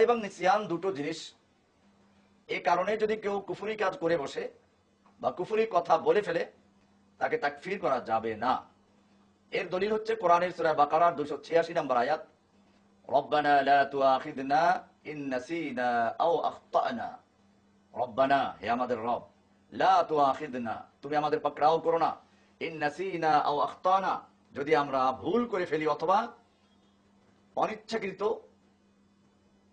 এবং নিসিয়ান দুটো জিনিস। এই কারণে যদি কেউ কুফুরি কাজ করে বসে বা কুফুরি কথা বলে ফেলে, তাকে তাকফির করা যাবে না। এর দলিল হচ্ছে কোরআনের সূরা বাকারার 286 নম্বর আয়াত অনিচ্ছাকৃত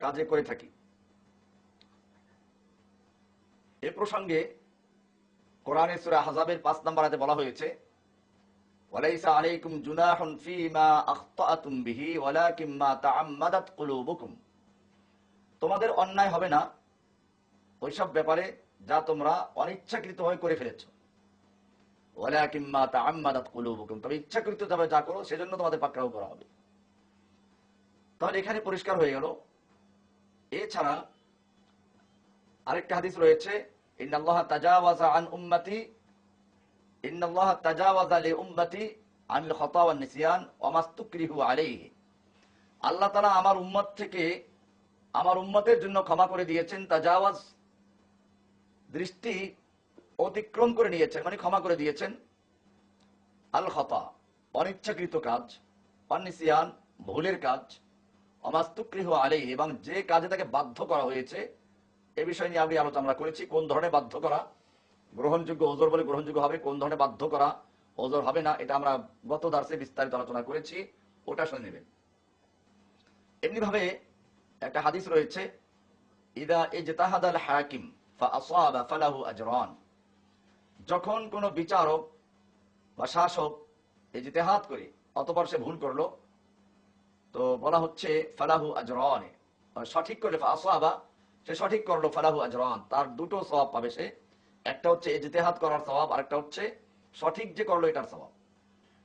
কাজে করে থাকি। এ প্রসঙ্গে কোরআনে সূরা হাজাবের 5 নম্বর আয়াতে বলা হয়েছে তোমাদের অন্যায় হবে না, ওইসব ব্যাপারে যা তোমরা অনিচ্ছাকৃত হয়ে করে ফেলেছো। ওয়ালাকিন মা তাআম্মাদাত কুলুবুকুম, তবে ইচ্ছাকৃত যাবে যা করো, সেজন্য তোমাদের পাকড়াও করা হবে। তাহলে এখানে পরিষ্কার হয়ে গেল এছাড়া আরেকটা হাদিস রয়েছে, ইন্নাল্লাহ তাজাওয়াজা আন উম্মতি, ইন্নাল্লাহ তাজাওয়াজা লি উম্মতি আনিল খাতা ওয়ান নিসিয়ান ওয়া মাস্তুকরিহু আল্লাহ তাআলা আমার উম্মত থেকে আমার উম্মতের জন্য ক্ষমা করে দিয়েছেন, তাজাওয়াজ দৃষ্টি অতিক্রম করে নিয়েছেন মানে ক্ষমা করে দিয়েছেন। আল খাতা, অনিচ্ছাকৃত কাজ অনিসিয়ান ভুলের কাজ অমাস্তুকৃহ আলাই এবং যে কাজে তাকে বাধ্য করা হয়েছে, এ বিষয় নিয়ে আমি আলোচনা করেছি, কোন ধরনের বাধ্য করা, গ্রহণযোগ্য ওজোর বলে গ্রহণযোগ্য হবে, কোন ধরনের বাধ্য করা, ওজোর হবে না, এটা আমরা গত দার্সে বিস্তারিত আলোচনা করেছি, ওটা শুনে নেবেন। এমনি ভাবে একটা হাদিস রয়েছে, ইদা ইজতাহাদ আল হাকিম ফাআসাবা যখন কোন বিচারক বা শাসক ইজতিহাদ করে, অতপর সে ভুল করল তো বলা হচ্ছে, ফালাহু আজরান। সঠিক করলে ফাআসাবা সে সঠিক করল ফালাহু আজরান। তার দুটো সওয়াব পাবে সে। একটা হচ্ছে ইজতিহাদ করার সওয়াব, আরেকটা হচ্ছে সঠিক যে করল এটার সওয়াব।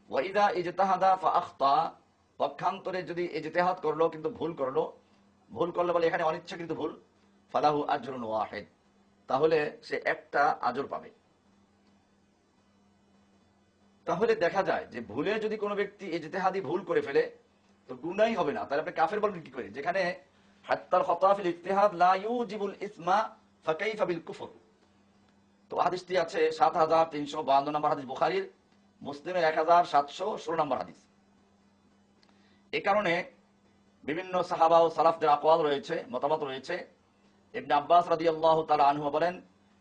ওয়াইদা ইজতাহাদা ফাআখতা। পক্ষান্তরে যদি ইজতিহাদ করল, কিন্তু ভুল করল ভুল করল বলে এখানে অনিচ্ছাকৃত ভুল। ফালাহু আজরুন ওয়াহিদ। তাহলে সে একটা আজর পাবে। তাহলে দেখা যায় যে ভুলে যদি কোনো ব্যক্তি ইজতেহাদি ভুল করে ফেলে তো গুনাই হবে না। তাহলে আপনি কাফের বলবেন কি করে? যেখানে হাত্তাল খতাফিল ইজতিহাদ লা ইসমা ফাকাইফা বিল কুফর। তো হাদিসটি আছে সাত হাজার তিনশো বাহান্ন নম্বর হাদিস বুখারির, মুসলিমের এক হাজার সাতশো ষোলো নম্বর হাদিস। এ কারণে বিভিন্ন সাহাবা ও সালাফদের আকওয়াল রয়েছে, মতামত রয়েছে। ইবনে আব্বাস রাদিয়াল্লাহু তাআলা আনহু বলেন,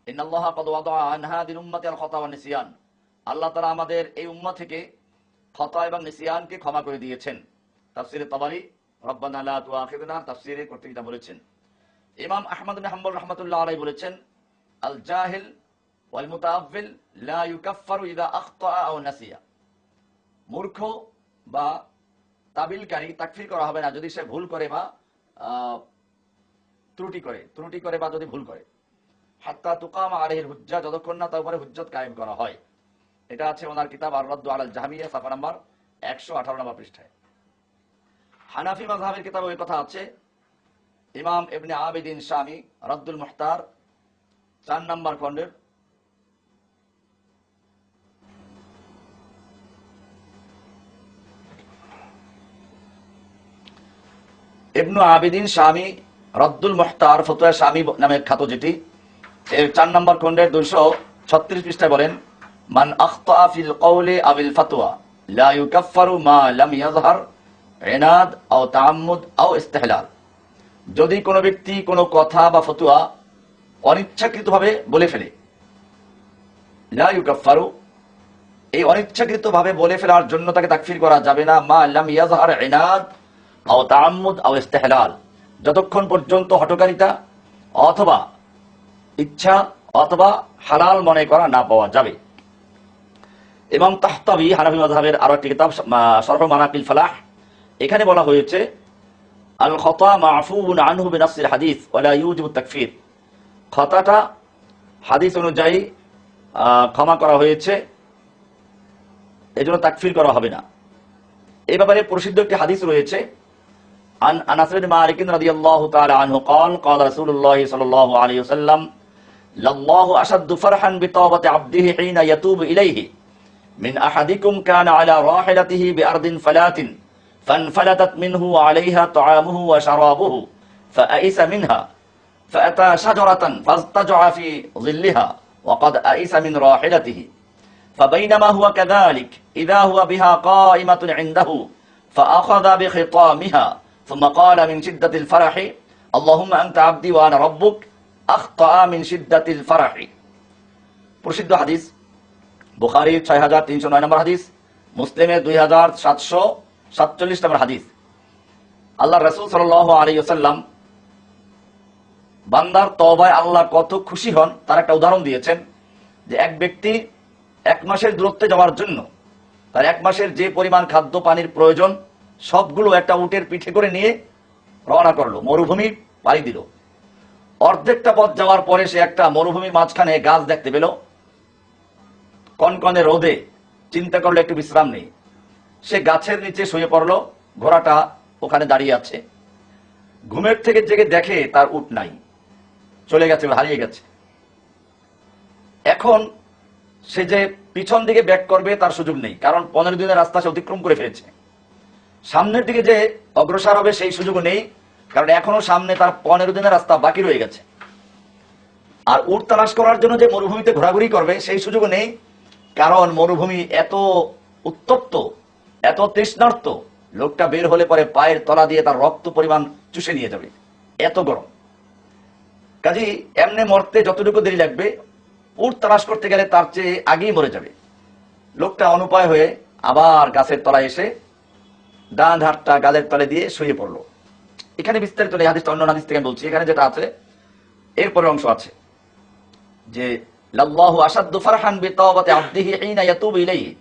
ইন্নাল্লাহা ক্বাদ ওয়াদাআ আন হাদিল আল খাতা নিসিয়ান। আল্লাহ তাআলা আমাদের এই উম্মাহ থেকে খতা এবং নিসিয়ানকে ক্ষমা করে দিয়েছেন। তাফসিরে তাবারি, রব্বানা লা তুআখিযনা, তাফসিরে করতে বলেছেন। ইমাম আহমদ হাম্বল রাহমাতুল্লাহ আলাইহি বলেছেন আল জাহিল ওয়াল মুতাআফফিল লা ইউকাফফারু ইযা আখতা আও নাসিয়া। মূর্খ বা তাবিলকারী তাকফির করা হবে না যদি সে ভুল করে বা ত্রুটি করে। ত্রুটি করে বা যদি ভুল করে। হাত্তা তুকাম আলহির হুজ্জা, যতক্ষণ না তার উপরে হুজ্জত কায়েম করা হয়। এটা আছে ওনার কিতাব আর রদ্দু আলাল জাহামিয়া সাফা নাম্বার একশো আঠারো নম্বর পৃষ্ঠায়। হানাফি mazhaবের কিতাবে ওই কথা আছে। ইমাম ইবনে আবিদিন শামি, রদ্দুল মুহতার চার নম্বর খণ্ডের। ইবনু আবিদিন স্বামী রদ্দুল মুহতার ফতুয়া স্বামী নামে খ্যাত যেটি, এর চার নম্বর খণ্ডের দুইশো ছত্রিশ পৃষ্ঠায় বলেন, মান আখতা ফিল কওলি আবিল ফাতওয়া, লা ইউকাফফারু মা লাম ইয়াজহার ইনাদ আও তাআম্মুদ আও ইস্তিহলাল যদি কোনো ব্যক্তি কোনো কথা বা ফতুয়া অনিচ্ছাকৃতভাবে বলে ফেলে, লা ইউকাফফারু, এই অনিচ্ছাকৃতভাবে বলে ফেলার জন্য তাকে তাকফির করা যাবে না, মা লাম ইয়াজহার ইনাদ আও তাআম্মুদ আও ইস্তিহলাল। যতক্ষণ পর্যন্ত হটকারিতা অথবা ইচ্ছা অথবা হালাল মনে করা না পাওয়া যাবে। এবং তাহতাবি হানাফি মাযহাবের আরও একটি কিতাব সরফ মানাকিল ফালাহ এখানে বলা হয়েছে আল খতা মাফুন আনহু বিনাসিল হাদিস ওয়ালা ইউজিবু তাকফির খতাটা হাদিস অনুযায়ী আহ, ক্ষমা করা হয়েছে এজন্য তাকফির করা হবে না এই ব্যাপারে প্রসিদ্ধ একটি হাদিস রয়েছে عن انس بن مالك رضي الله تعالى عنه قال قال رسول الله صلى الله عليه وسلم لله اشد فرحا بتوبه عبده حين يتوب اليه من احدكم كان على راحلته بارض فلات فانفلتت منه وعليها طعامه وشرابه فأئس منها فأتى شجرة فاضطجع في ظلها وقد أئس من راحلته فبينما هو كذلك إذا هو بها قائمة عنده فأخذ بخطامها ثم قال من شدة الفرح اللهم أنت عبدي وأنا ربك أخطأ من شدة الفرح প্রসিদ্ধ হাদিস বুখারির ছয় হাজার তিনশো নয় নম্বর হাদিস মুসলিমের দুই হাজার সাতশো সাতচল্লিশ নম্বর হাদিস। আল্লাহ রসুল সাল আলী সাল্লাম বান্দার তবায় আল্লাহ কত খুশি হন, তার একটা উদাহরণ দিয়েছেন যে এক ব্যক্তি এক মাসের দূরত্বে যাওয়ার জন্য, তার এক মাসের যে পরিমাণ খাদ্য, পানির প্রয়োজন, সবগুলো একটা উটের পিঠে করে নিয়ে রওনা করল, মরুভূমি পাড়ি দিল। অর্ধেকটা পথ যাওয়ার পরে সে একটা মরুভূমির মাঝখানে গাছ দেখতে পেল। কনকনে রোদে চিন্তা করল, একটু বিশ্রাম নেই। সে গাছের নিচে শুয়ে পড়ল, ঘোড়াটা ওখানে দাঁড়িয়ে আছে। ঘুমের থেকে জেগে দেখে তার উট নাই। চলে গেছে, হারিয়ে গেছে। এখন সে যে পিছন দিকে ব্যাক করবে তার সুযোগ নেই, কারণ পনেরো দিনের রাস্তা সে অতিক্রম করে ফেলেছে। সামনের দিকে যে অগ্রসর হবে সেই সুযোগ নেই, কারণ এখনও সামনে তার পনেরো দিনের রাস্তা বাকি রয়ে গেছে। আর উট তালাশ করার জন্য যে মরুভূমিতে ঘোরাঘুরি করবে সেই সুযোগ নেই, কারণ মরুভূমি এত উত্তপ্ত এত তৃষ্ণার্ত, লোকটা বের হলে পরে পায়ের তলা দিয়ে তার রক্ত পরিমাণ চুষে নিয়ে যাবে। এত গরম। কাজী এমনি মরতে যতটুকু দেরি লাগবে উট তালাশ করতে গেলে তার চেয়ে আগেই মরে যাবে। লোকটা অনুপায় হয়ে আবার গাছের তলায় এসে ডান হাতটা গালের তলে দিয়ে শুয়ে পড়ল। এখানে বিস্তারিত নেই, হাদিসটা অন্য হাদিস থেকে আমি বলছি। এখানে যেটা আছে এরপরে অংশ আছে। যে, লাল্লাহু আসাদ্দু ফারহান বিতাওবাতি আবদিহি হিনা ইয়াতুবু ইলাইহি।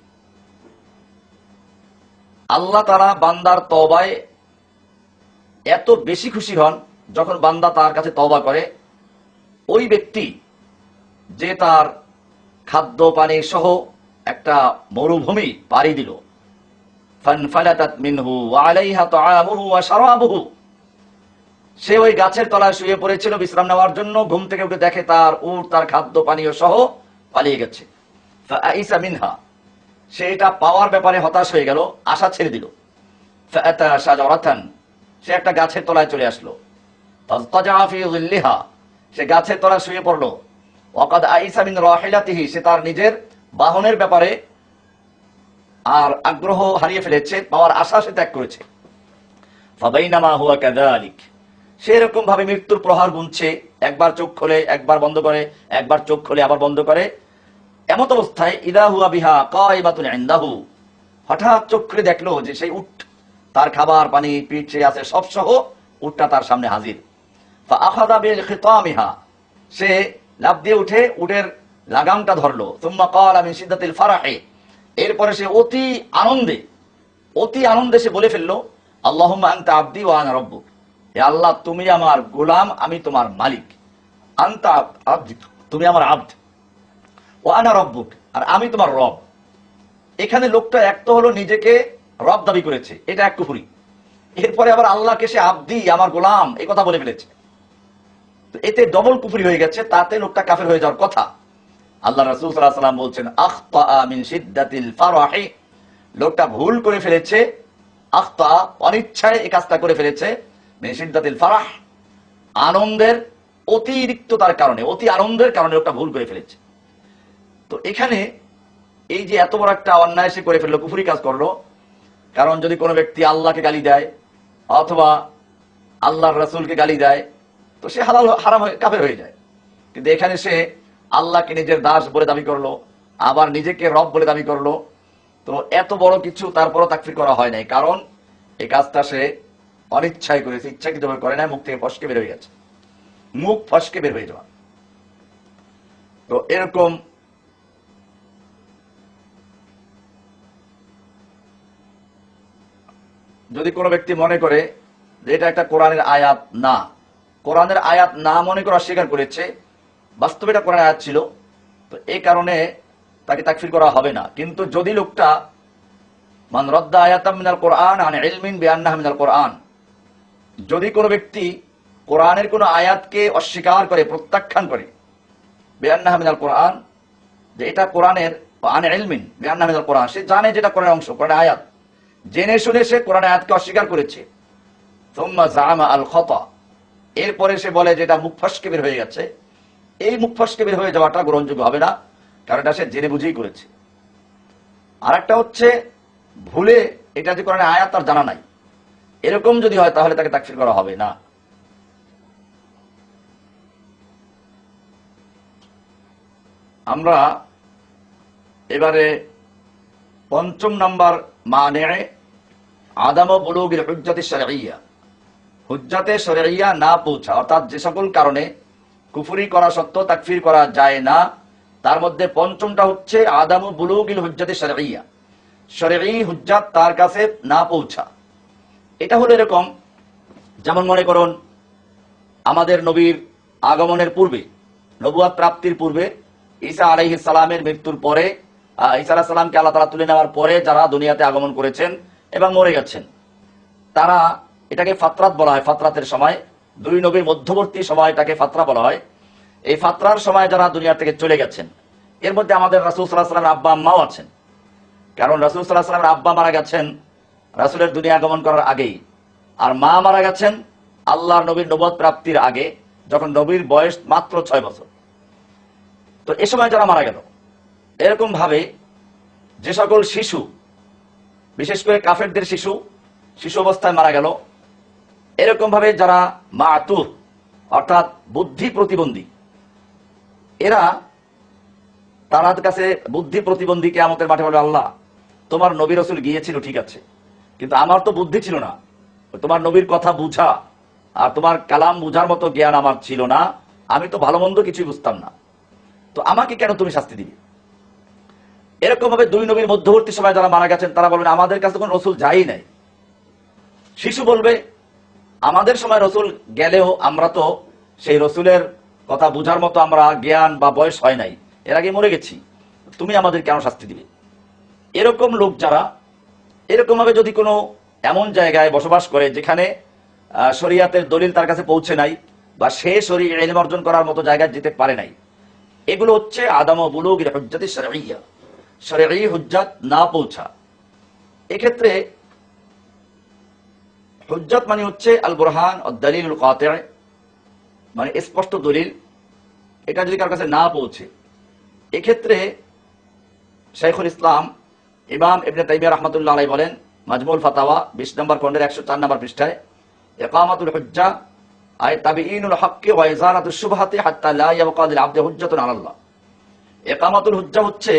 আল্লাহ তারা বান্দার তবায় এত বেশি খুশি হন যখন বান্দা তার কাছে তবা করে। ওই ব্যক্তি যে তার খাদ্য পানি সহ একটা মরুভূমি পাড়ি দিল। সে ওই গাছের তলায় শুয়ে পড়েছিল বিশ্রাম নেওয়ার জন্য, ঘুম থেকে উঠে দেখে তার উট, তার খাদ্য পানীয় সহ পালিয়ে গেছে। মিনহা। সে এটা পাওয়ার ব্যাপারে হতাশ হয়ে গেল, আশা ছেড়ে দিল। সে একটা গাছের তলায় চলে আসলো। সে গাছের তলায় শুয়ে পড়ল। ওয়াকাদ আইসা মিন রাহিলাতিহি, সে তার নিজের বাহনের ব্যাপারে আর আগ্রহ হারিয়ে ফেলেছে, পাওয়ার আশা সে ত্যাগ করেছে। ফাবাইনামা হুয়া কাযালিক সেরকম ভাবে মৃত্যুর প্রহার গুনছে, একবার চোখ খোলে, একবার বন্ধ করে, একবার চোখ খোলে, আবার বন্ধ করে। এমত অবস্থায়, ইদা হুয়া বিহা কাইবাতুন ইনদাহু। হঠাৎ খুলে দেখল যে সেই উট, তার খাবার, পানি, পিঠে আছে সব সহ উটটা তার সামনে হাজির। সে লাফ দিয়ে উঠে উটের লাগামটা ধরলো। তুম্মা ক্বালা মিন শিদ্দাতিল ফারাহি, এরপরে সে অতি আনন্দে অতি আনন্দে সে বলে ফেলল, আল্লাহুম্মা আনতা আব্দি ওয়া আনা রাব্বুক। হে আল্লাহ, তুমি আমার গোলাম, আমি তোমার মালিক। আন্তা আব্দি, তুমি আমার আব্দ। ও আনা রব্বুক, আর আমি তোমার রব। এখানে লোকটা এক তো হলো নিজেকে রব দাবি করেছে, এটা এক কুফুরি। এরপরে আবার আল্লাহকে সে আব্দি, আমার গোলাম, এই কথা বলে ফেলেছে। তো এতে ডবল কুফুরি হয়ে গেছে, তাতে লোকটা কাফের হয়ে যাওয়ার কথা। আল্লাহ রাসূল বলছেন আখতা ফারাহি। লোকটা ভুল করে ফেলেছে আখতা অনিচ্ছায় এই কাজটা করে ফেলেছে, মিন শিদ্দাতিল ফারাহ। আনন্দের অতিরিক্ততার কারণে, অতি আনন্দের কারণে লোকটা ভুল করে ফেলেছে। তো এখানে এই যে এত বড় একটা অন্যায় সে করে ফেলল, কুফুরি কাজ করল, কারণ যদি কোনো ব্যক্তি আল্লাহকে গালি দেয় অথবা আল্লাহর রাসূলকে গালি দেয়, তো সে হালাল, হারাম হয়ে, কাফের হয়ে যায়। কিন্তু এখানে সে আল্লাহকে নিজের দাস বলে দাবি করল, আবার নিজেকে রব বলে দাবি করল। তো এত বড় কিছু তারপরও তাকফির করা হয় নাই, কারণ এই কাজটা সে অনিচ্ছায় করেছে ইচ্ছাকৃতভাবে করে নাই, মুখ থেকে ফসকে বের হয়ে গেছে। মুখ ফসকে বের হয়ে যাওয়া। তো এরকম যদি কোনো ব্যক্তি মনে করে যে এটা একটা কোরআনের আয়াত, না। কোরআনের আয়াত না মনে করে অস্বীকার করেছে, বাস্তবে এটা কোরআনের আয়াত ছিল, তো এই কারণে তাকে তাকফির করা হবে না। কিন্তু যদি লোকটা, মান রদ্দা আয়াতাম মিনাল কোরআন আন ইলমিন বিআন্নাহা মিনাল কোরআন, যদি কোনো ব্যক্তি কোরআনের কোনো আয়াতকে অস্বীকার করে, প্রত্যাখ্যান করে, বিআন্নাহা মিনাল কোরআন, যে এটা কোরআনের, আন ইলমিন বিআন্নাহা মিনাল কোরআন, সে জানে যেটা কোরআনের অংশ, কোরআনের আয়াত। জেনে শুনে সে কোরআন আয়াতকে অস্বীকার করেছে। এরপরে সে বলে যে এটা মুখ বের হয়ে গেছে। এই মুখ ফসকে বের হয়ে যাওয়াটা গ্রহণযোগ্য হবে না, কারণ এটা সে জেনে বুঝেই করেছে। আর একটা হচ্ছে, ভুলে এটা যে কোরআনে আয়াত তার জানা নাই। এরকম যদি হয় তাহলে তাকে তাকফির করা হবে না। আমরা এবারে পঞ্চম নাম্বার মানে আদাম হুজ্জাতে শরঈয়া। হুজ্জাতে শরঈয়া না পৌঁছা, অর্থাৎ যে সকল কারণে কুফরি করা সত্ত্বেও তাকফির করা যায় না, তার মধ্যে পঞ্চমটা হচ্ছে বুলুগিল হুজ্জাতে শরঈয়া। শরঈ হুজ্জাত তার কাছে না পৌঁছা। এটা হলো এরকম, যেমন মনে করুন, আমাদের নবীর আগমনের পূর্বে, নবুয়াদ প্রাপ্তির পূর্বে ঈসা আলাইহ সালামের মৃত্যুর পরে আহ, ঈসা আলাহ সালামকে আল্লাহ তালা তুলে নেওয়ার পরে যারা দুনিয়াতে আগমন করেছেন এবং মরে গেছেন তারা এটাকে ফাতরাত বলা হয়। ফাতরাতের সময় দুই নবীর মধ্যবর্তী সময়টাকে ফাতরা বলা হয়। এই ফাতরার সময় যারা দুনিয়া থেকে চলে গেছেন এর মধ্যে আমাদের রাসুল সাল্লাহ সাল্লামের আব্বা আম্মাও আছেন। কারণ রাসুল সাল্লাহ সাল্লামের আব্বা মারা গেছেন রাসুলের দুনিয়া আগমন করার আগেই। আর মা মারা গেছেন আল্লাহর নবীর নবদ প্রাপ্তির আগে যখন নবীর বয়স মাত্র ছয় বছর। তো এ সময় যারা মারা গেল এরকম ভাবে যে সকল শিশু, বিশেষ করে কাফেরদের শিশু শিশু অবস্থায় মারা গেল, এরকম ভাবে যারা মা আতুর অর্থাৎ বুদ্ধি প্রতিবন্ধী, এরা তার কাছে বুদ্ধি প্রতিবন্ধীকে কেমতের মাঠে বলে, আল্লাহ, তোমার নবী রসুল গিয়েছিল, ঠিক আছে, কিন্তু আমার তো বুদ্ধি ছিল না। তোমার নবীর কথা বুঝা আর তোমার কালাম বুঝার মতো জ্ঞান আমার ছিল না। আমি তো ভালো মন্দ কিছুই বুঝতাম না। তো আমাকে কেন তুমি শাস্তি দিবে? এরকম ভাবে দুই নবীর মধ্যবর্তী সময় যারা মারা গেছেন, তারা বলবেন, আমাদের কাছে কোনো রসুল যাই নাই। শিশু বলবে, আমাদের সময় রসুল গেলেও আমরা তো সেই রসুলের কথা বুঝার মতো আমরা জ্ঞান বা বয়স হয় নাই। এর আগে মরে গেছি। তুমি আমাদের কেন শাস্তি দিবে এরকম লোক যারা, এরকম ভাবে যদি কোনো এমন জায়গায় বসবাস করে যেখানে শরিয়াতের দলিল তার কাছে পৌঁছে নাই বা সে শরীর এলম অর্জন করার মতো জায়গায় যেতে পারে নাই, এগুলো হচ্ছে আদাম ও বুলুগের হুজ্জাতি শরঈয়া শরঈ হুজ্জাত না পৌঁছা। এক্ষেত্রে হুজ্জাত মানে হচ্ছে আল বুরহান ও দলিল মানে স্পষ্ট দলিল। এটা যদি কার কাছে না পৌঁছে, এক্ষেত্রে শেখুল ইসলাম, ইমাম ইবনে তাইমিয়া রহমতুল্লাহ আলাই বলেন মাজমুল ফাতাওয়া, বিশ নম্বর খন্ডের একশো চার নম্বর পৃষ্ঠায় একামাতুল হুজ্জা, আয় তাবিঈনুল হক্কে ওয়া ইজারাতুশ শুবহাতি হাত্তা লা ইয়াবকা লিল আবদি হুজ্জাতুন আলাল্লাহ। একামাতুল হুজ্জা হচ্ছে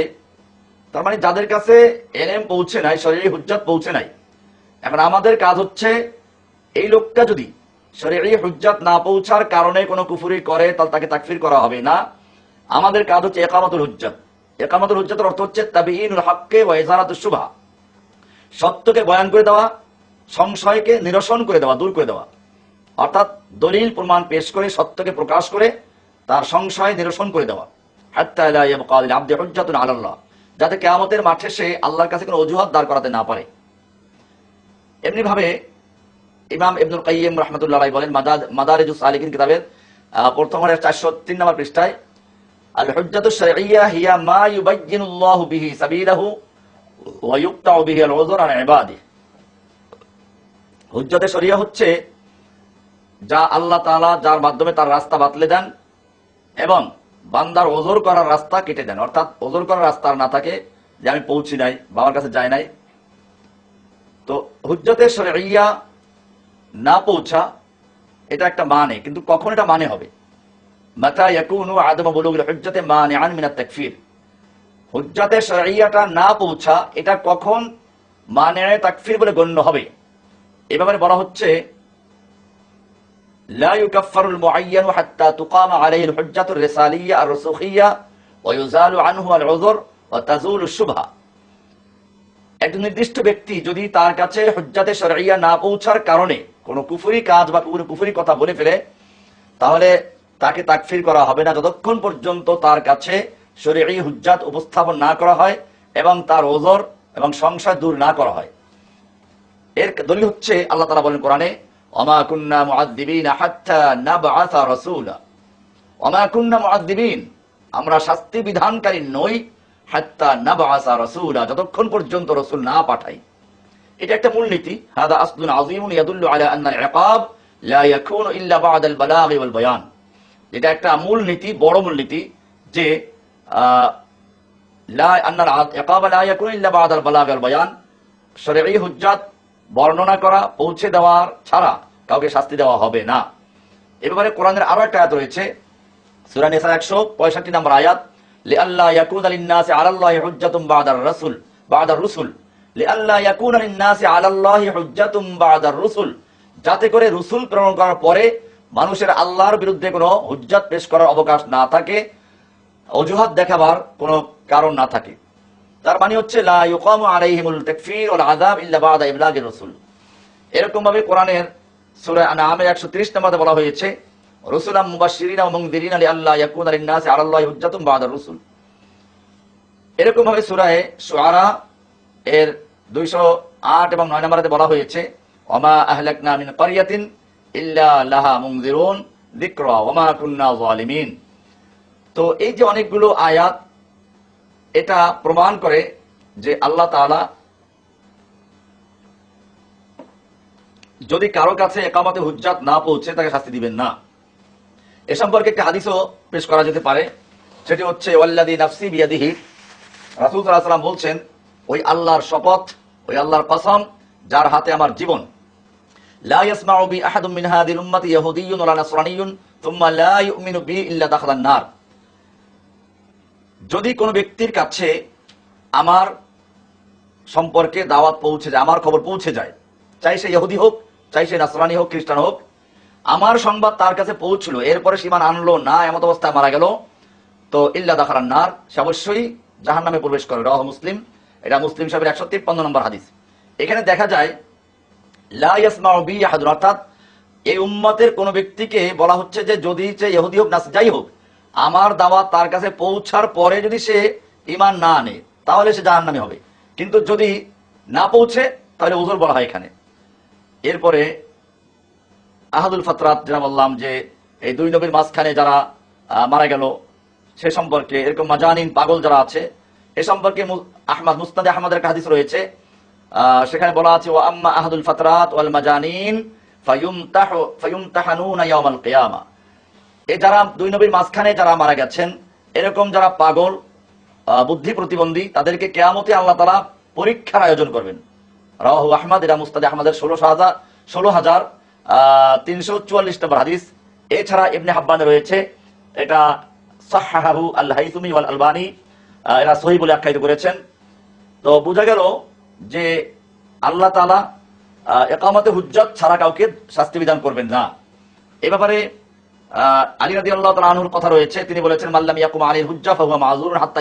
তার মানে যাদের কাছে এলএম পৌঁছে নাই, শরীরে হুজ্জাত পৌঁছে নাই, এখন আমাদের কাজ হচ্ছে এই লোকটা যদি শরীরে হুজ্জাত না পৌঁছার কারণে কোনো কুফুরি করে, তাহলে তাকে তাকফির করা হবে না। আমাদের কাজ হচ্ছে একামাতুল হুজ্জাত। একামাতুল হুজ্জাতের অর্থ হচ্ছে তাবিঈনুল হক্কে ওয়া ইজারাতুশ শুবহা সত্যকে বয়ান করে দেওয়া, সংশয়কে নিরসন করে দেওয়া, দূর করে দেওয়া। অর্থাৎ দলিল প্রমাণ পেশ করে, সত্যকে প্রকাশ করে, তার সংশয় নিরসন করে দেওয়া। হাত্তা আবদি আলাল্লাহ। যাতে কেয়ামতের মাঠে সে আল্লাহর কাছে কোনো অজুহাত দাঁড় করাতে না পারে। এমনি ভাবে ইমাম ইবনুল কাইয়িম রহমতুল্লাহ বলেন মাদাদ- মাদারিজুস সালিকিন কিতাবের প্রথম চারশো তিন নম্বর পৃষ্ঠায় আল হুজ্জাতু শারঈয়্যা হিয়া মা ইউবাইয়িনুল্লাহু বিহি সাবিলাহু ওয়া ইউকতাউ বিহি আল উযর হুজ্জতে শরিয়া হচ্ছে যা আল্লাহ তাআলা যার মাধ্যমে তার রাস্তা বাতলে দেন এবং বান্দার ওজোর করার রাস্তা কেটে দেন। অর্থাৎ ওজোর করার রাস্তা না থাকে যে আমি পৌঁছি নাই, বাবার কাছে যাই নাই। তো হুজ্জতে শরিয়া না পৌঁছা, এটা একটা মানে কিন্তু কখন এটা মানে হবে? মাতা ইয়াকুনু আদম বুলুগিল হুজ্জতে মানিআন মিনাত তাকফির। হুজ্জতে শরিয়াটা না পৌঁছা, এটা কখন মানে তাকফির বলে গণ্য হবে? এ ব্যাপারে বলা হচ্ছে لا يكفر المعين حتى تقام عليه الحجة الرسالية الرسوخية ويزال عنه العذر وتزول الشبهة একজন নির্দিষ্ট ব্যক্তি যদি তার কাছে হুজ্জাতে শরঈয়া না পৌঁছার কারণে কোনো কুফরি কাজ বা কোনো কুফরি কথা বলে ফেলে তাহলে তাকে তাকফির করা হবে না যতক্ষণ পর্যন্ত তার কাছে শরীয়ী হুজ্জাত উপস্থাপন না করা হয় এবং তার ওজর এবং সংশয় দূর না করা হয় এর দলিল হচ্ছে আল্লাহ তাআলা বলেন কোরআনে ওমা কুন্না মুআদ্দিবিন হাত্তা নাবআসা রাসূলা ওমা কুন্না মুআদ্দিবিন আমরা শাস্তি বিধানকারী নই, হাত্তা নাবআসা রাসূলা, যতক্ষণ পর্যন্ত রাসূল না পাঠাই। এটা একটা মূলনীতি। হাদা আসলুন আযীমুন ইয়াদুল্লু আলা আন্না আল-ইকাব লা ইয়াকুনু ইল্লা বা'দাল বালাগি ওয়াল বায়ান। এটা একটা মূল নীতি বড় মূল নীতি যে লা আন্নাল ইকাবা লা ইয়াকুনু ইল্লা বা'দাল বালাগি ওয়াল বায়ান। শরঈ হুজ্জাত বর্ণনা করা, পৌঁছে দেওয়ার ছাড়া কাউকে শাস্তি দেওয়া হবে না। এ ব্যাপারে কোরআনের আরও একটা আয়াত রয়েছে। সূরা নিসা 165 নম্বর আয়াত, লিআল্লা ইয়াকুনা লিন-নাসি আলাল্লাহি হুজ্জাতুম বা'দার রাসূল, বা'দার রুসুল। লিআল্লা ইয়াকুনা লিন-নাসি আলাল্লাহি হুজ্জাতুম বা'দার রুসুল। যাতে করে রসুল প্রেরণ করার পরে মানুষের আল্লাহর বিরুদ্ধে কোনো হুজ্জাত পেশ করার অবকাশ না থাকে, অজুহাত দেখাবার কোনো কারণ না থাকে। তার মানে হচ্ছে এরকম ভাবে কোরআনের সূরা আনআমের 130 নম্বরে বলা হয়েছে, রসুলাম মুবাশশিরিনা ওয়া মুনযিরিনা লিআল্লা ইয়াকুনা লিন-নাসি আলাল্লাহি হুজ্জাতুম বা'দার রুসুল। এরকম ভাবে সূরায়ে শুআরা এর 208 এবং 9 নম্বরে বলা হয়েছে, ওমা তো এই যে অনেকগুলো আয়াত এটা প্রমাণ করে যে আল্লাহ তাআলা যদি কারও কাছে একামতে হুজ্জাত না পৌঁছে, তাকে শাস্তি দিবেন না। এ সম্পর্কে একটা হাদিসও পেশ করা যেতে পারে। সেটি হচ্ছে ওয়াল্লাদি নাফসি বিয়াদিহি। রাসূল ওয়াসাল্লাম বলছেন, ওই আল্লাহর শপথ, ওই আল্লাহর কসম, যার হাতে আমার জীবন। লা ইয়াসমাউ আহাদুম মিন হাদিল উম্মতি ওয়া নাসরানিয়্যুন থুম্মা লা ইউমিনু বি ইল্লা দাখালান নার। যদি কোনো ব্যক্তির কাছে আমার সম্পর্কে দাওয়াত পৌঁছে যায়, আমার খবর পৌঁছে যায়, চাই সে ইহুদি হোক, চাই সে নাসরানি হোক, খ্রিস্টান হোক, আমার সংবাদ তার কাছে পৌঁছলো, এরপরে সীমান আনলো, না, এমত অবস্থায় মারা গেল, তো ইল্লা দাখালান নার, সে অবশ্যই জাহান নামে প্রবেশ করে রহ মুসলিম, এটা মুসলিম সাহেবের একশো তিপ্পান্ন নম্বর হাদিস। এখানে দেখা যায়, লা ইয়াসমাউ বি আহাদুন, অর্থাৎ এই উম্মতের কোন ব্যক্তিকে বলা হচ্ছে যে যদি সে ইহুদি হোক না যাই হোক আমার দাওয়াত তার কাছে পৌঁছার পরে যদি সে ইমান না আনে, তাহলে সে জাহান্নামী হবে। কিন্তু যদি না পৌঁছে, তাহলে উজুর বলা হয় এখানে। এরপরে আহাদুল ফাতরাত যেটা বললাম যে, এই দুই নবীর মাঝখানে যারা মারা গেল, সে সম্পর্কে এরকম মাজানিন পাগল যারা আছে, এ সম্পর্কে আহমদ, মুস্তাদে আহমদের একটা রয়েছে। সেখানে বলা আছে ও আম্মা আহাদুল ফাতরাত ওয়াল মাজানিন ফায়ুমতাহু, ফায়ুমতাহানুনা ইয়াউমাল কিয়ামা। এই যারা দুই নবীর মাঝখানে যারা মারা গেছেন, এরকম যারা পাগল বুদ্ধি প্রতিবন্ধী, তাদেরকে কেয়ামতে আল্লাহ তালা পরীক্ষার আয়োজন করবেন। রাহু আহমদ এরা মুস্তাদ আহমদের ষোলো হাজার ষোলো হাজার তিনশো চুয়াল্লিশ নম্বর হাদিস। এছাড়া ইবনে হাব্বানে রয়েছে, এটা সাহাহু আল হাইতুমি ওয়াল আলবানি এরা সহি বলে আখ্যায়িত করেছেন। তো বোঝা গেল যে আল্লাহ তালা একামতে হুজ্জাত ছাড়া কাউকে শাস্তি বিধান করবেন না। এ ব্যাপারে আলী আল্লাহ আনহুর কথা রয়েছে। তিনি বলেছেন মাল্লাম ইয়াকুম আলীর হুজ্জা মাযুরুন হাত্তা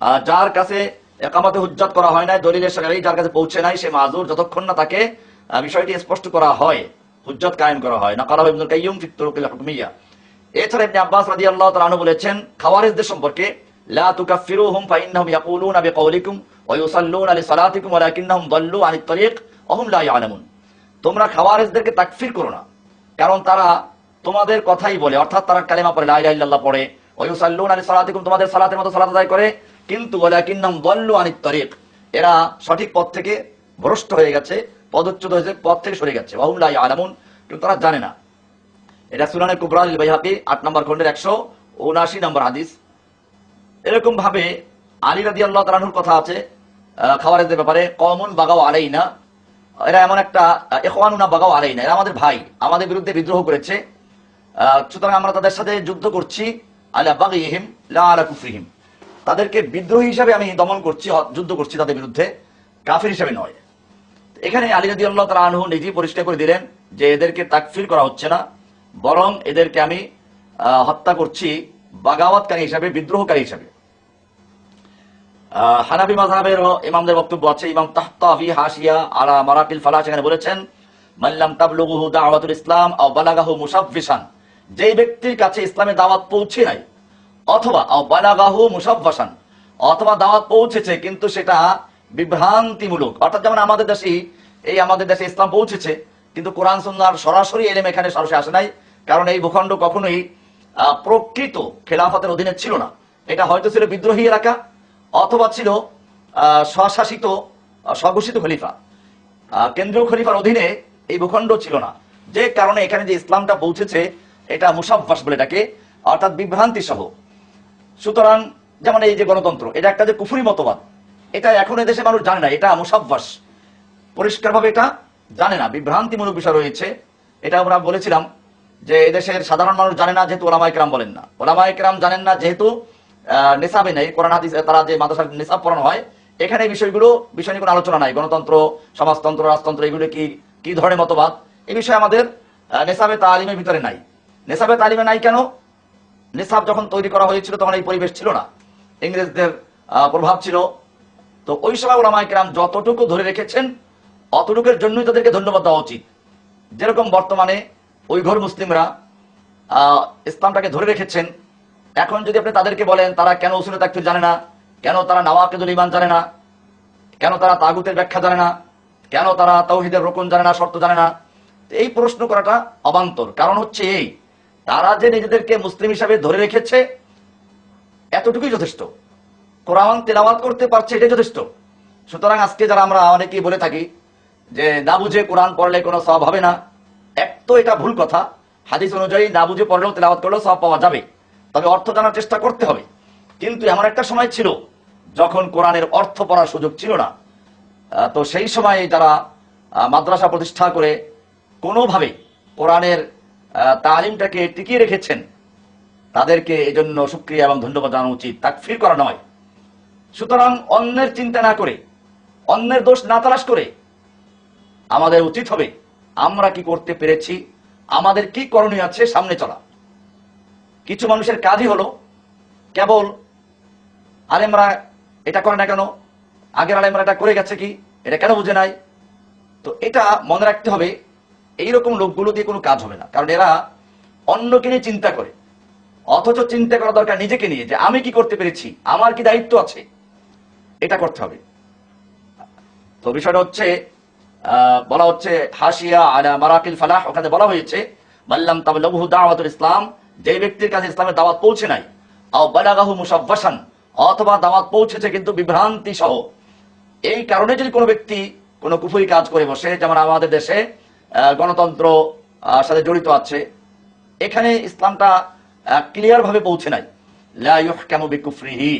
আহ, যার কাছে একামতে হুজ্জাত করা হয় না দলিলের যার কাছে পৌঁছে নাই সে মাযুর যতক্ষণ না তাকে বিষয়টি স্পষ্ট করা হয় হুজ্জত কায়েম করা হয়। না করা ইবনুল কাইয়্যুম ফি তুরুকিল হুকমিয়া। এছাড়া ইবনে আব্বাস বলেছেন খাওয়ারিজদের সম্পর্কে লা তুকাফিরুহুম ফাইন্নাহুম ইয়াকুলুনা বিকাউলিকুম ওয়া ইউসাল্লুনা লিসালাতিকুম ওয়ালাকিন্নাহুম দাল্লু আনিত তারিক ওয়া লা ইয়ালামুন। তোমরা খাওয়ারিজদেরকে তাকফির করো না কারণ তারা তোমাদের কথাই বলে, অর্থাৎ তারা কালেমা পড়ে, লা ইলাহা ইল্লাল্লাহ পড়ে। ওয়া ইউসাল্লুনা লিসালাতিকুম তোমাদের সালাতের মতো সালাত আদায় করে। কিন্তু ওয়ালাকিন্নাহুম দাল্লু আনিত তারিক, এরা সঠিক পথ থেকে ভ্রষ্ট হয়ে গেছে, পদচ্যুত হয়েছে, পথ থেকে সরে গেছে। হুম লা কিন্তু তারা জানে না। এটা সুনানের কুবরা আল বাইহাকি, আট নম্বর খন্ডের একশো উনআশি নম্বর হাদিস। এরকম ভাবে আলী রাদি আল্লাহ তালাহুর কথা আছে খাওয়ারের ব্যাপারে কমন বাগাও আলাই না এরা এমন একটা এখওয়ানুনা বাগাও আলাই না এরা আমাদের ভাই, আমাদের বিরুদ্ধে বিদ্রোহ করেছে। সুতরাং আমরা তাদের সাথে যুদ্ধ করছি আলা বাগিহিম লা কুফরিহিম। তাদেরকে বিদ্রোহী হিসাবে আমি দমন করছি যুদ্ধ করছি তাদের বিরুদ্ধে। কাফির হিসাবে নয়। এখানে আলী রাদি আল্লাহ তালা আনহু নিজেই পরিষ্কার করে দিলেন যে এদেরকে তাকফির করা হচ্ছে না বরং এদেরকে আমি হত্যা করছি বাগাওয়াতকারী হিসাবে বিদ্রোহকারী হিসাবে। আহ, হানাফি মাযহাবের ইমামদের বক্তব্য আছে ইমাম তাহতাফি হাসিয়া আলা মারাকিল ফালাহ সেখানে বলেছেন মাল্লাম তাবলুগুহু দাওয়াতুল ইসলাম আও বালাগাহু মুসাফফিসান যেই ব্যক্তির কাছে ইসলামের দাওয়াত পৌঁছে নাই, অথবা বালাগাহু মুসাফফাসান অথবা দাওয়াত পৌঁছেছে, কিন্তু সেটা বিভ্রান্তিমূলক। অর্থাৎ যেমন আমাদের দেশে এই আমাদের দেশে ইসলাম পৌঁছেছে, কিন্তু কোরআন, সুন্নাহর সরাসরি এলেম এখানে সরাসরি আসে নাই, কারণ এই ভূখণ্ড কখনোই প্রকৃত খেলাফতের অধীনে ছিল না। এটা হয়তো ছিল বিদ্রোহী এলাকা, অথবা ছিল স্বশাসিত স্বঘোষিত খলিফা। কেন্দ্রীয় খলিফার অধীনে এই ভূখণ্ড ছিল না। যে কারণে এখানে যে ইসলামটা পৌঁছেছে এটা মুসাফাস বলে ডাকে অর্থাৎ বিভ্রান্তি সহ। সুতরাং, যেমন এই যে গণতন্ত্র, এটা একটা যে কুফুরি মতবাদ, এটা এখন এদেশে মানুষ জানে না, এটা মুসাফাস পরিষ্কারভাবে এটা জানে না, বিভ্রান্তিমূলক বিষয় রয়েছে। এটা আমরা বলেছিলাম যে এদেশের সাধারণ মানুষ জানে না, যেহেতু ওলামা একরাম বলেন না। ওলামা একরাম জানেন না, যেহেতু নেশাবে নেই। কোরআন, হাদিস, তারা যে মাদ্রাসার নেশাব পড়ানো হয়, এখানে বিষয়গুলো, বিষয় নিয়ে কোনো আলোচনা নাই। গণতন্ত্র, সমাজতন্ত্র, রাজতন্ত্র, এগুলো কি কি ধরনের মতবাদ? এই বিষয়ে আমাদের নেশাবে তালিমের ভিতরে নাই। নেশাবে তালিমে নাই কেন? নেশাব যখন তৈরি করা হয়েছিল তখন এই পরিবেশ ছিল না। ইংরেজদের প্রভাব ছিল। তো ওই সময় ওলামাই কেরাম যতটুকু ধরে রেখেছেন, অতটুকুর জন্যই তাদেরকে ধন্যবাদ দেওয়া উচিত। যেরকম বর্তমানে ওই ঘর মুসলিমরা ইসলামটাকে ধরে রেখেছেন, এখন যদি আপনি তাদেরকে বলেন, তারা কেন উসুলে তাকফির জানে না? কেন তারা নওয়াকিদুল ইমান জানে না? কেন তারা তাগুতের ব্যাখ্যা জানে না? কেন তারা তৌহিদের রোকন জানে না, শর্ত জানে না? এই প্রশ্ন করাটা অবান্তর। কারণ হচ্ছে এই তারা যে নিজেদেরকে মুসলিম হিসাবে ধরে রেখেছে, এতটুকুই যথেষ্ট। কোরআন তেলাওয়াত করতে পারছে এটাই যথেষ্ট। সুতরাং আজকে যারা আমরা অনেকেই বলে থাকি যে না বুঝে কোরআন পড়লে কোনো সব হবে না, এক তো এটা ভুল কথা। হাদিস অনুযায়ী না বুঝে পড়লেও তেলাওয়াত করলেও সব পাওয়া যাবে। তবে অর্থ জানার চেষ্টা করতে হবে। কিন্তু এমন একটা সময় ছিল যখন কোরআনের অর্থ পড়ার সুযোগ ছিল না। তো সেই সময়ে যারা মাদ্রাসা প্রতিষ্ঠা করে কোনোভাবে কোরআনের তালিমটাকে টিকিয়ে রেখেছেন। তাদেরকে এজন্য সুক্রিয়া এবং ধন্যবাদ জানানো উচিত। তাকফির করা নয়। সুতরাং অন্যের চিন্তা না করে, অন্যের দোষ না তালাশ করে আমাদের উচিত হবে, আমরা কি করতে পেরেছি, আমাদের কি করণীয় আছে সামনে চলা। কিছু মানুষের কাজই হলো, কেবল আলেমরা এটা করে না কেন, আগের আলেমরা এটা করে গেছে কি, এটা কেন বুঝে নাই? তো এটা মনে রাখতে হবে এইরকম লোকগুলো দিয়ে কোনো কাজ হবে না। কারণ এরা অন্যকে নিয়ে চিন্তা করে। অথচ চিন্তা করা দরকার নিজেকে নিয়ে যে আমি কি করতে পেরেছি, আমার কি দায়িত্ব আছে? এটা করতে হবে। তো বিষয়টা হচ্ছে বলা হচ্ছে হাসিয়া আলা মারাকিল ফালাহ, ওখানে বলা হয়েছে, মাল্লাম তাবলাহু দাওয়াতুল ইসলাম, যে ব্যক্তির কাছে ইসলামের দাওয়াত পৌঁছে নাই, আও বালাগাহু মুসাফফাসান অথবা দাওয়াত পৌঁছেছে কিন্তু বিভ্রান্তি সহ এই কারণে যদি কোনো ব্যক্তি কোনো কুফুরি কাজ করে বসে, যেমন আমাদের দেশে গণতন্ত্র সাথে জড়িত আছে। এখানে ইসলামটা ক্লিয়ার ভাবে পৌঁছে নাই। লা ইউহকামু বিকুফরিহি।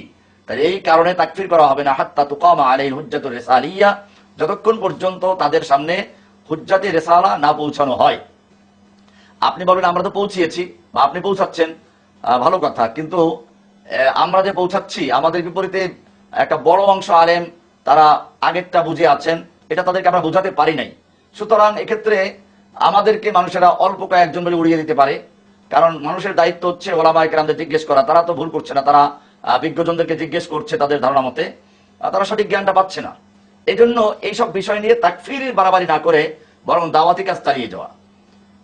তাই এই কারণে তাকফির করা হবে না। হাত্তা তুকামা আলাইহিল হুজ্জাতুর রিসালিয়া। যতক্ষণ পর্যন্ত তাদের সামনে হুজ্জাতে রেসালা না পৌঁছানো হয়। আপনি বলবেন, আমরা তো পৌঁছিয়েছি বা আপনি পৌঁছাচ্ছেন। ভালো কথা। কিন্তু আমরা যে পৌঁছাচ্ছি, আমাদের বিপরীতে একটা বড় অংশ আলেম, তারা আগেরটা বুঝে আছেন। এটা তাদেরকে আমরা বোঝাতে পারি নাই। সুতরাং এক্ষেত্রে আমাদেরকে মানুষেরা অল্প কয়েকজন বলে উড়িয়ে দিতে পারে। কারণ মানুষের দায়িত্ব হচ্ছে ওলামা একরামদের জিজ্ঞেস করা। তারা তো ভুল করছে না, তারা বিজ্ঞজনদেরকে জিজ্ঞেস করছে তাদের ধারণা মতে। তারা সঠিক জ্ঞানটা পাচ্ছে না। এই জন্য এইসব বিষয় নিয়ে তাক তাকফিরের বাড়াবাড়ি না করে বরং দাওয়াতি কাজ চালিয়ে যাওয়া।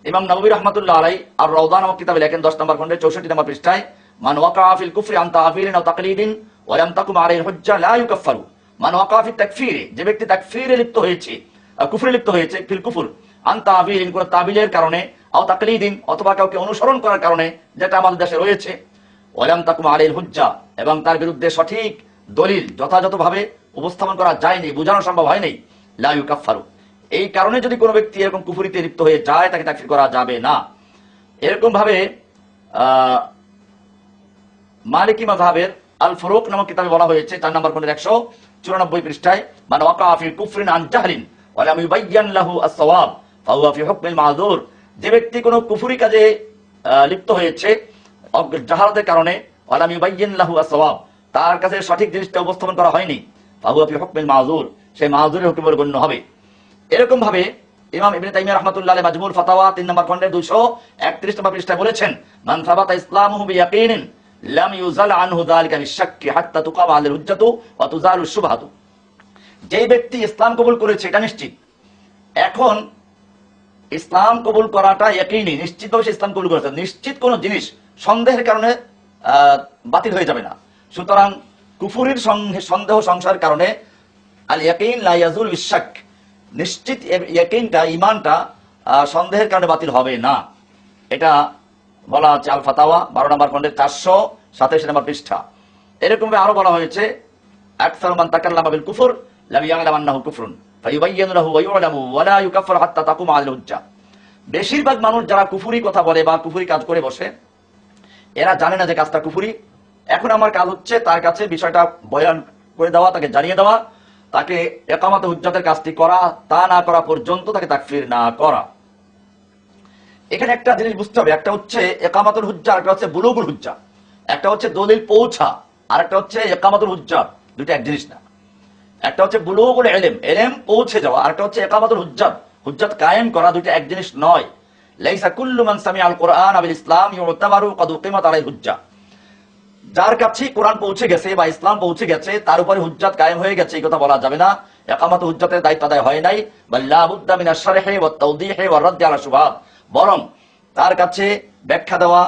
ইমাম নবী রহমতুল্লাহ আলাই আর রওদা নামক কিতাবে লেখেন দশ নম্বর খন্ডে চৌষট্টি নম্বর পৃষ্ঠায়, মান ওয়াকাফিল কুফরি আন তাহফিলিন আও তাকলিদিন ওয়ালাম তাকুম আলাইহিল হুজ্জা লা ইউকাফফারু। মান ওয়াকাফিত তাকফিরে, যে ব্যক্তি তাকফিরে লিপ্ত হয়েছে কুফরে লিপ্ত হয়েছে, ফিল কুফুর। আন তাহফিলিন কোন তাবিলের কারণে, আও তাকলিদিন, অথবা কাউকে অনুসরণ করার কারণে, যেটা আমাদের দেশে রয়েছে। ওয়ালাম তাকুম আলাইহিল হুজ্জা, এবং তার বিরুদ্ধে সঠিক দলিল যথাযথভাবে উপস্থাপন করা যায়নি, বোঝানো সম্ভব হয়নি। লা ইউকাফফারু। এই কারণে যদি কোনো ব্যক্তি এরকম কুফুরিতে লিপ্ত হয়ে যায়, তাকে তাকফির করা যাবে না। এরকম ভাবে মালিকি মাযহাবের আল ফরুক নামক কিতাবে বলা হয়েছে, চার নম্বর খন্ডের একশো চুরানব্বই পৃষ্ঠায় মানে ওয়াকাফি কুফরিন আন জাহলিন। যে ব্যক্তি কোনো কুফরি কাজে লিপ্ত হয়েছে জাহালতের কারণে তার কাছে সঠিক জিনিসটা উপস্থাপন করা হয়নি। ফাহুয়া মাযুরের হুকুমের গণ্য হবে। এরকম ভাবে ইমাম ইবনে তাইমিয়া রাহমাতুল্লাহ মাজমুল ফাতাওয়া 3 নম্বর খণ্ডের 231 নম্বর পৃষ্ঠায় বলেছেন, মান বিয়াকিনিন, লাম ইউজাল আনহু যালিকা বিশাক্কি হাত্তা তুকামা যেই ব্যক্তি ইসলাম কবুল করেছে, এটা নিশ্চিত। এখন ইসলাম কবুল করাটা একইনি নিশ্চিতভাবে সে ইসলাম কবুল করেছে। নিশ্চিত কোন জিনিস সন্দেহের কারণে বাতিল হয়ে যাবে না। সুতরাং কুফুরির সন্দেহ সংশয়ের কারণে, আল ইয়াকিন লা ইয়াজুল নিশ্চিত ইয়াকিনটা ইমানটা সন্দেহের কারণে বাতিল হবে না। এটা বলা আছে আল ফাতাওয়া বারো নম্বর খন্ডের চারশো সাতাশ নম্বর পৃষ্ঠা। এরকম ভাবে আরও বলা হয়েছে, আকসার মান তাকাল্লামা বিল কুফর বেশিরভাগ মানুষ যারা কুফুরি কথা বলে বা কুফুরি কাজ করে বসে, এরা জানে না যে কাজটা কুফুরি। এখন আমার কাজ হচ্ছে তার কাছে বিষয়টা বয়ান করে দেওয়া, তাকে জানিয়ে দেওয়া, তাকে একামত হুজ্জাতের কাজটি করা, তা না করা পর্যন্ত তাকে তাকফির না করা। এখানে একটা জিনিস বুঝতে হবে, একটা হচ্ছে একামাতুল হুজ্জা একটা হচ্ছে বুলুগুল হুজ্জা। একটা হচ্ছে দলিল পৌঁছা আর একটা হচ্ছে একামাতুল হুজ্জা। দুটো এক জিনিস না। একটা হচ্ছে বুলুগুল এলেম এলেম পৌঁছে যাওয়া, আর একটা হচ্ছে একামাতুল হুজ্জাত। হুজ্জাত কায়েম করা দুটো এক জিনিস নয়। লাইসা কুল্লু মান সামি আল কোরআন আবিল ইসলাম ইউতাবারু কদ উকিমাত আলাই হুজ্জা যার কাছে কোরআন পৌঁছে গেছে বা ইসলাম পৌঁছে গেছে, তার উপরে হুজ্জাত কায়েম হয়ে গেছে, এই কথা বলা যাবে না। একামাত হুজ্জাতের দায়িত্ব আদায় হয় নাই। বাল্লা বুদ্দা মিনা ওয়া তাওদীহি ওয়া রাদ্দি আলা বরং তার কাছে ব্যাখ্যা দেওয়া